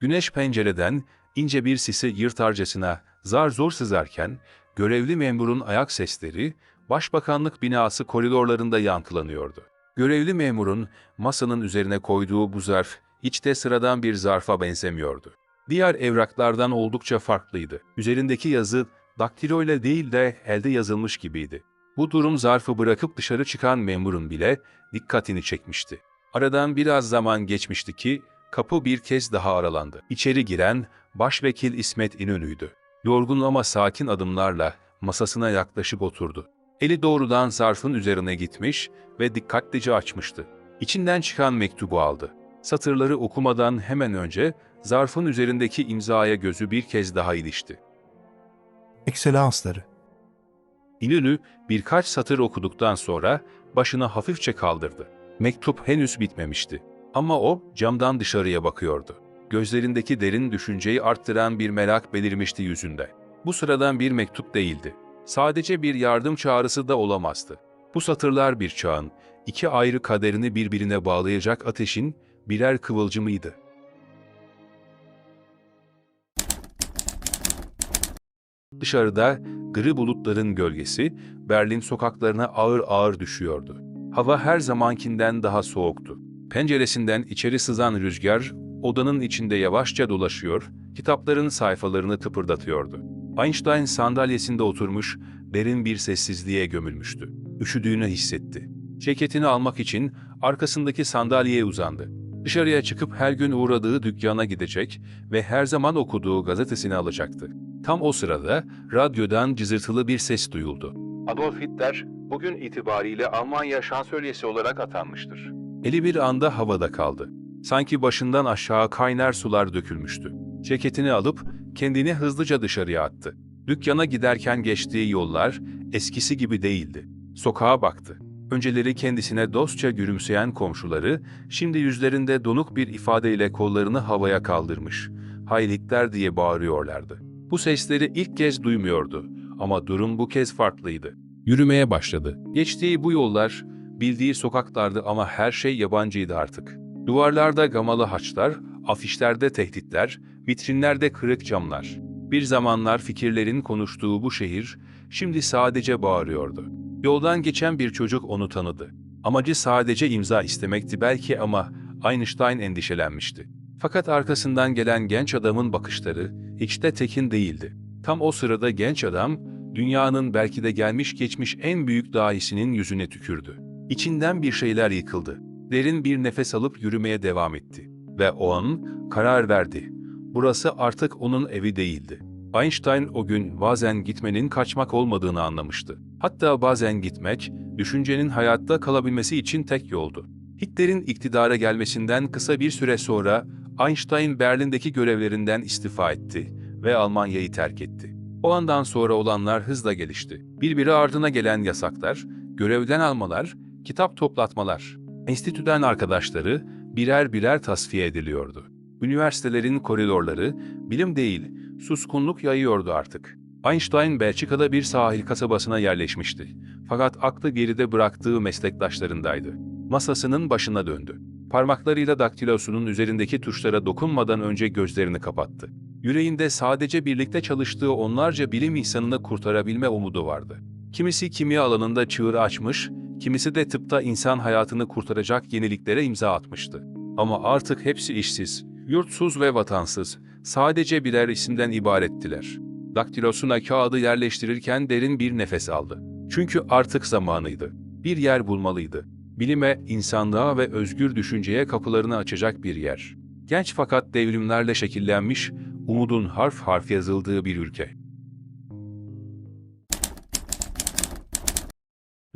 Güneş pencereden ince bir sisi yırtarcasına zar zor sızarken, görevli memurun ayak sesleri, başbakanlık binası koridorlarında yankılanıyordu. Görevli memurun masanın üzerine koyduğu bu zarf hiç de sıradan bir zarfa benzemiyordu. Diğer evraklardan oldukça farklıydı. Üzerindeki yazı daktilo ile değil de elde yazılmış gibiydi. Bu durum zarfı bırakıp dışarı çıkan memurun bile dikkatini çekmişti. Aradan biraz zaman geçmişti ki kapı bir kez daha aralandı. İçeri giren Başvekil İsmet İnönü'ydü. Yorgun ama sakin adımlarla masasına yaklaşıp oturdu. Eli doğrudan zarfın üzerine gitmiş ve dikkatlice açmıştı. İçinden çıkan mektubu aldı. Satırları okumadan hemen önce zarfın üzerindeki imzaya gözü bir kez daha ilişti. Ekselansları. İnönü birkaç satır okuduktan sonra başını hafifçe kaldırdı. Mektup henüz bitmemişti. Ama o camdan dışarıya bakıyordu. Gözlerindeki derin düşünceyi arttıran bir merak belirmişti yüzünde. Bu sıradan bir mektup değildi. Sadece bir yardım çağrısı da olamazdı. Bu satırlar bir çağın, iki ayrı kaderini birbirine bağlayacak ateşin birer kıvılcımıydı. Dışarıda gri bulutların gölgesi Berlin sokaklarına ağır ağır düşüyordu. Hava her zamankinden daha soğuktu. Penceresinden içeri sızan rüzgar odanın içinde yavaşça dolaşıyor, kitapların sayfalarını tıpırdatıyordu. Einstein sandalyesinde oturmuş, derin bir sessizliğe gömülmüştü. Üşüdüğünü hissetti. Ceketini almak için arkasındaki sandalyeye uzandı. Dışarıya çıkıp her gün uğradığı dükkana gidecek ve her zaman okuduğu gazetesini alacaktı. Tam o sırada radyodan cızırtılı bir ses duyuldu. Adolf Hitler bugün itibariyle Almanya şansölyesi olarak atanmıştır. Eli bir anda havada kaldı. Sanki başından aşağı kaynar sular dökülmüştü. Ceketini alıp kendini hızlıca dışarıya attı. Dükkana giderken geçtiği yollar eskisi gibi değildi. Sokağa baktı. Önceleri kendisine dostça gülümseyen komşuları, şimdi yüzlerinde donuk bir ifadeyle kollarını havaya kaldırmış. Hay Hitler diye bağırıyorlardı. Bu sesleri ilk kez duymuyordu ama durum bu kez farklıydı. Yürümeye başladı. Geçtiği bu yollar bildiği sokaklardı ama her şey yabancıydı artık. Duvarlarda gamalı haçlar, afişlerde tehditler, vitrinlerde kırık camlar. Bir zamanlar fikirlerin konuştuğu bu şehir şimdi sadece bağırıyordu. Yoldan geçen bir çocuk onu tanıdı. Amacı sadece imza istemekti belki ama Einstein endişelenmişti. Fakat arkasından gelen genç adamın bakışları hiç de tekin değildi. Tam o sırada genç adam, dünyanın belki de gelmiş geçmiş en büyük dahisinin yüzüne tükürdü. İçinden bir şeyler yıkıldı. Derin bir nefes alıp yürümeye devam etti. Ve o an karar verdi. Burası artık onun evi değildi. Einstein o gün bazen gitmenin kaçmak olmadığını anlamıştı. Hatta bazen gitmek, düşüncenin hayatta kalabilmesi için tek yoldu. Hitler'in iktidara gelmesinden kısa bir süre sonra Einstein Berlin'deki görevlerinden istifa etti ve Almanya'yı terk etti. O andan sonra olanlar hızla gelişti. Birbiri ardına gelen yasaklar, görevden almalar, kitap toplatmalar. Enstitüden arkadaşları birer birer tasfiye ediliyordu. Üniversitelerin koridorları bilim değil, suskunluk yayıyordu artık. Einstein Belçika'da bir sahil kasabasına yerleşmişti. Fakat aklı geride bıraktığı meslektaşlarındaydı. Masasının başına döndü. Parmaklarıyla daktilosunun üzerindeki tuşlara dokunmadan önce gözlerini kapattı. Yüreğinde sadece birlikte çalıştığı onlarca bilim insanını kurtarabilme umudu vardı. Kimisi kimya alanında çığır açmış, kimisi de tıpta insan hayatını kurtaracak yeniliklere imza atmıştı. Ama artık hepsi işsiz, yurtsuz ve vatansız, sadece birer isimden ibarettiler. Daktilosuna kağıdı yerleştirirken derin bir nefes aldı. Çünkü artık zamanıydı. Bir yer bulmalıydı. Bilime, insanlığa ve özgür düşünceye kapılarını açacak bir yer. Genç fakat devrimlerle şekillenmiş, umudun harf harf yazıldığı bir ülke.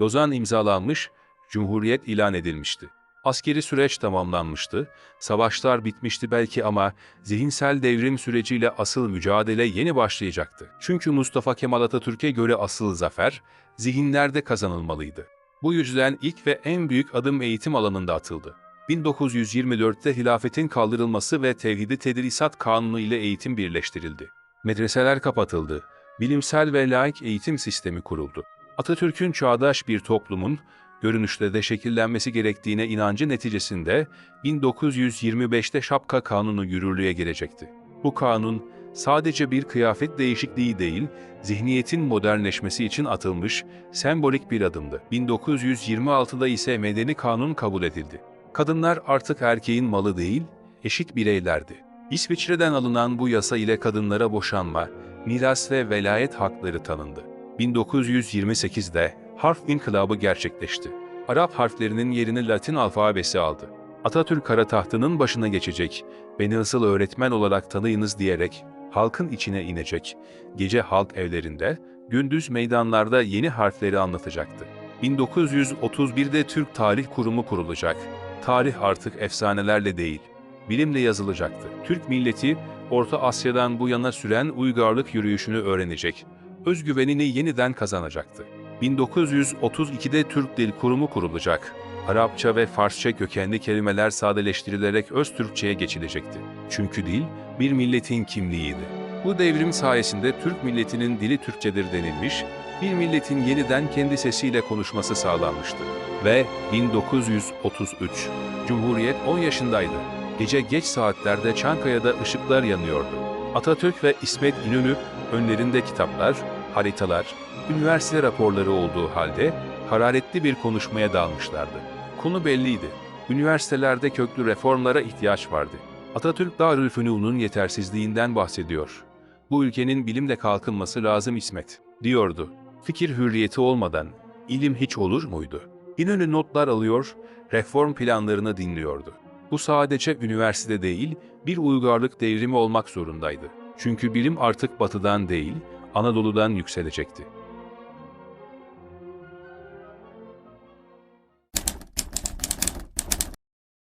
Lozan imzalanmış, Cumhuriyet ilan edilmişti. Askeri süreç tamamlanmıştı, savaşlar bitmişti belki ama zihinsel devrim süreciyle asıl mücadele yeni başlayacaktı. Çünkü Mustafa Kemal Atatürk'e göre asıl zafer, zihinlerde kazanılmalıydı. Bu yüzden ilk ve en büyük adım eğitim alanında atıldı. 1924'te hilafetin kaldırılması ve Tevhidi Tedrisat Kanunu ile eğitim birleştirildi. Medreseler kapatıldı, bilimsel ve laik eğitim sistemi kuruldu. Atatürk'ün çağdaş bir toplumun, görünüşte de şekillenmesi gerektiğine inancı neticesinde 1925'te Şapka Kanunu yürürlüğe girecekti. Bu kanun sadece bir kıyafet değişikliği değil, zihniyetin modernleşmesi için atılmış sembolik bir adımdı. 1926'da ise medeni kanun kabul edildi. Kadınlar artık erkeğin malı değil, eşit bireylerdi. İsviçre'den alınan bu yasa ile kadınlara boşanma, miras ve velayet hakları tanındı. 1928'de harf inkılabı gerçekleşti. Arap harflerinin yerini Latin alfabesi aldı. Atatürk kara tahtının başına geçecek, beni asıl öğretmen olarak tanıyınız diyerek halkın içine inecek, gece halk evlerinde, gündüz meydanlarda yeni harfleri anlatacaktı. 1931'de Türk Tarih Kurumu kurulacak. Tarih artık efsanelerle değil, bilimle yazılacaktı. Türk milleti, Orta Asya'dan bu yana süren uygarlık yürüyüşünü öğrenecek, özgüvenini yeniden kazanacaktı. 1932'de Türk Dil Kurumu kurulacak. Arapça ve Farsça kökenli kelimeler sadeleştirilerek öz Türkçe'ye geçilecekti. Çünkü dil bir milletin kimliğiydi. Bu devrim sayesinde Türk milletinin dili Türkçedir denilmiş, bir milletin yeniden kendi sesiyle konuşması sağlanmıştı. Ve 1933, Cumhuriyet 10 yaşındaydı. Gece geç saatlerde Çankaya'da ışıklar yanıyordu. Atatürk ve İsmet İnönü önlerinde kitaplar, haritalar, üniversite raporları olduğu halde hararetli bir konuşmaya dalmışlardı. Konu belliydi. Üniversitelerde köklü reformlara ihtiyaç vardı. Atatürk Darülfünun'un yetersizliğinden bahsediyor. Bu ülkenin bilimle kalkınması lazım İsmet, diyordu. Fikir hürriyeti olmadan ilim hiç olur muydu? İnönü notlar alıyor, reform planlarını dinliyordu. Bu sadece üniversite değil, bir uygarlık devrimi olmak zorundaydı. Çünkü bilim artık batıdan değil, Anadolu'dan yükselecekti.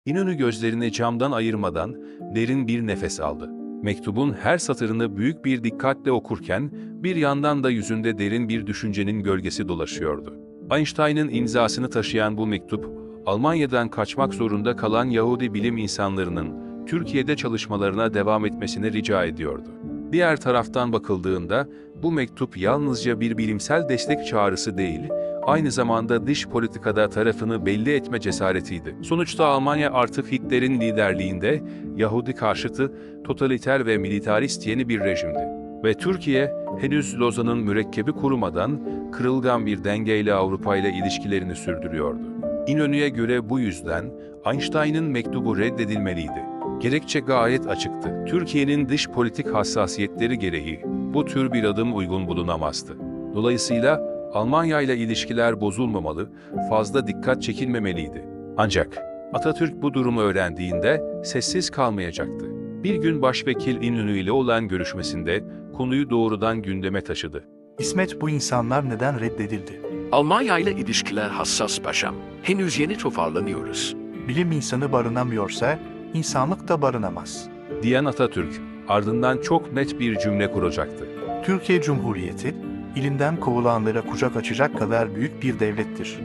İnönü gözlerini camdan ayırmadan derin bir nefes aldı. Mektubun her satırını büyük bir dikkatle okurken bir yandan da yüzünde derin bir düşüncenin gölgesi dolaşıyordu. Einstein'ın imzasını taşıyan bu mektup, Almanya'dan kaçmak zorunda kalan Yahudi bilim insanlarının Türkiye'de çalışmalarına devam etmesini rica ediyordu. Diğer taraftan bakıldığında bu mektup yalnızca bir bilimsel destek çağrısı değil, aynı zamanda dış politikada tarafını belli etme cesaretiydi. Sonuçta Almanya artık Hitler'in liderliğinde Yahudi karşıtı, totaliter ve militarist yeni bir rejimdi. Ve Türkiye henüz Lozan'ın mürekkebi kurumadan kırılgan bir dengeyle Avrupa ile ilişkilerini sürdürüyordu. İnönü'ye göre bu yüzden Einstein'ın mektubu reddedilmeliydi. Gerekçe gayet açıktı. Türkiye'nin dış politik hassasiyetleri gereği bu tür bir adım uygun bulunamazdı. Dolayısıyla Almanya ile ilişkiler bozulmamalı, fazla dikkat çekilmemeliydi. Ancak Atatürk bu durumu öğrendiğinde sessiz kalmayacaktı. Bir gün Başvekil İnönü ile olan görüşmesinde konuyu doğrudan gündeme taşıdı. İsmet bu insanlar neden reddedildi? Almanya ile ilişkiler hassas paşam. Henüz yeni toparlanıyoruz. Bilim insanı barınamıyorsa insanlık da barınamaz. Diyen Atatürk ardından çok net bir cümle kuracaktı. Türkiye Cumhuriyeti, ilinden kovulanlara kucak açacak kadar büyük bir devlettir.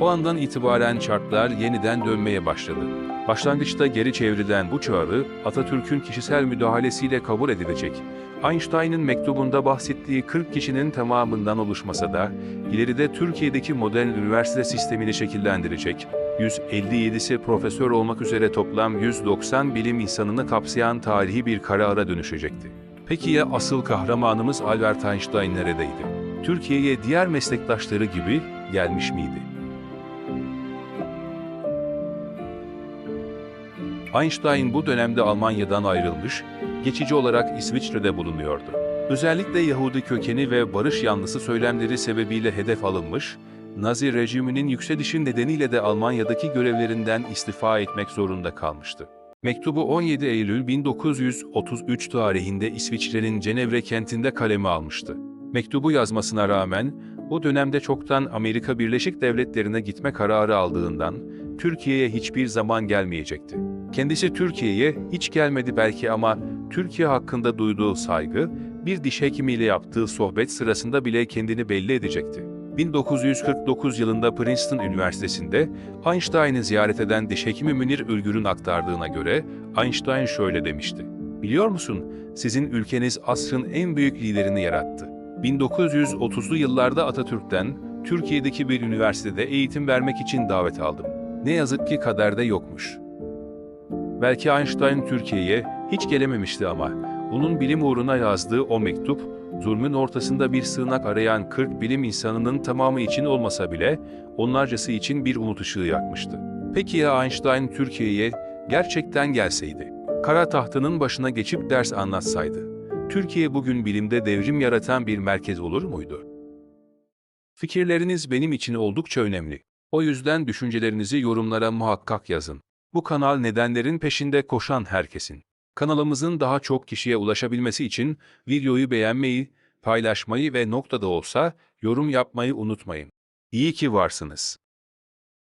O andan itibaren çarklar yeniden dönmeye başladı. Başlangıçta geri çevrilen bu çağrı Atatürk'ün kişisel müdahalesiyle kabul edilecek. Einstein'ın mektubunda bahsettiği 40 kişinin tamamından oluşmasa da ileride Türkiye'deki modern üniversite sistemini şekillendirecek. 157'si profesör olmak üzere toplam 190 bilim insanını kapsayan tarihi bir karara dönüşecekti. Peki ya asıl kahramanımız Albert Einstein neredeydi? Türkiye'ye diğer meslektaşları gibi gelmiş miydi? Einstein bu dönemde Almanya'dan ayrılmış, geçici olarak İsviçre'de bulunuyordu. Özellikle Yahudi kökeni ve barış yanlısı söylemleri sebebiyle hedef alınmış, Nazi rejiminin yükselişi nedeniyle de Almanya'daki görevlerinden istifa etmek zorunda kalmıştı. Mektubu 17 Eylül 1933 tarihinde İsviçre'nin Cenevre kentinde kaleme almıştı. Mektubu yazmasına rağmen o dönemde çoktan Amerika Birleşik Devletleri'ne gitme kararı aldığından Türkiye'ye hiçbir zaman gelmeyecekti. Kendisi Türkiye'ye hiç gelmedi belki ama Türkiye hakkında duyduğu saygı bir diş hekimiyle yaptığı sohbet sırasında bile kendini belli edecekti. 1949 yılında Princeton Üniversitesi'nde Einstein'ı ziyaret eden diş hekimi Münir Ülgür'ün aktardığına göre Einstein şöyle demişti. Biliyor musun, sizin ülkeniz asrın en büyük liderini yarattı. 1930'lu yıllarda Atatürk'ten Türkiye'deki bir üniversitede eğitim vermek için davet aldım. Ne yazık ki kaderde yokmuş. Belki Einstein Türkiye'ye hiç gelememişti ama onun bilim uğruna yazdığı o mektup, zulmün ortasında bir sığınak arayan 40 bilim insanının tamamı için olmasa bile onlarcası için bir umut ışığı yakmıştı. Peki ya Einstein Türkiye'ye gerçekten gelseydi? Kara tahtının başına geçip ders anlatsaydı? Türkiye bugün bilimde devrim yaratan bir merkez olur muydu? Fikirleriniz benim için oldukça önemli. O yüzden düşüncelerinizi yorumlara muhakkak yazın. Bu kanal nedenlerin peşinde koşan herkesin. Kanalımızın daha çok kişiye ulaşabilmesi için videoyu beğenmeyi, paylaşmayı ve noktada olsa yorum yapmayı unutmayın. İyi ki varsınız.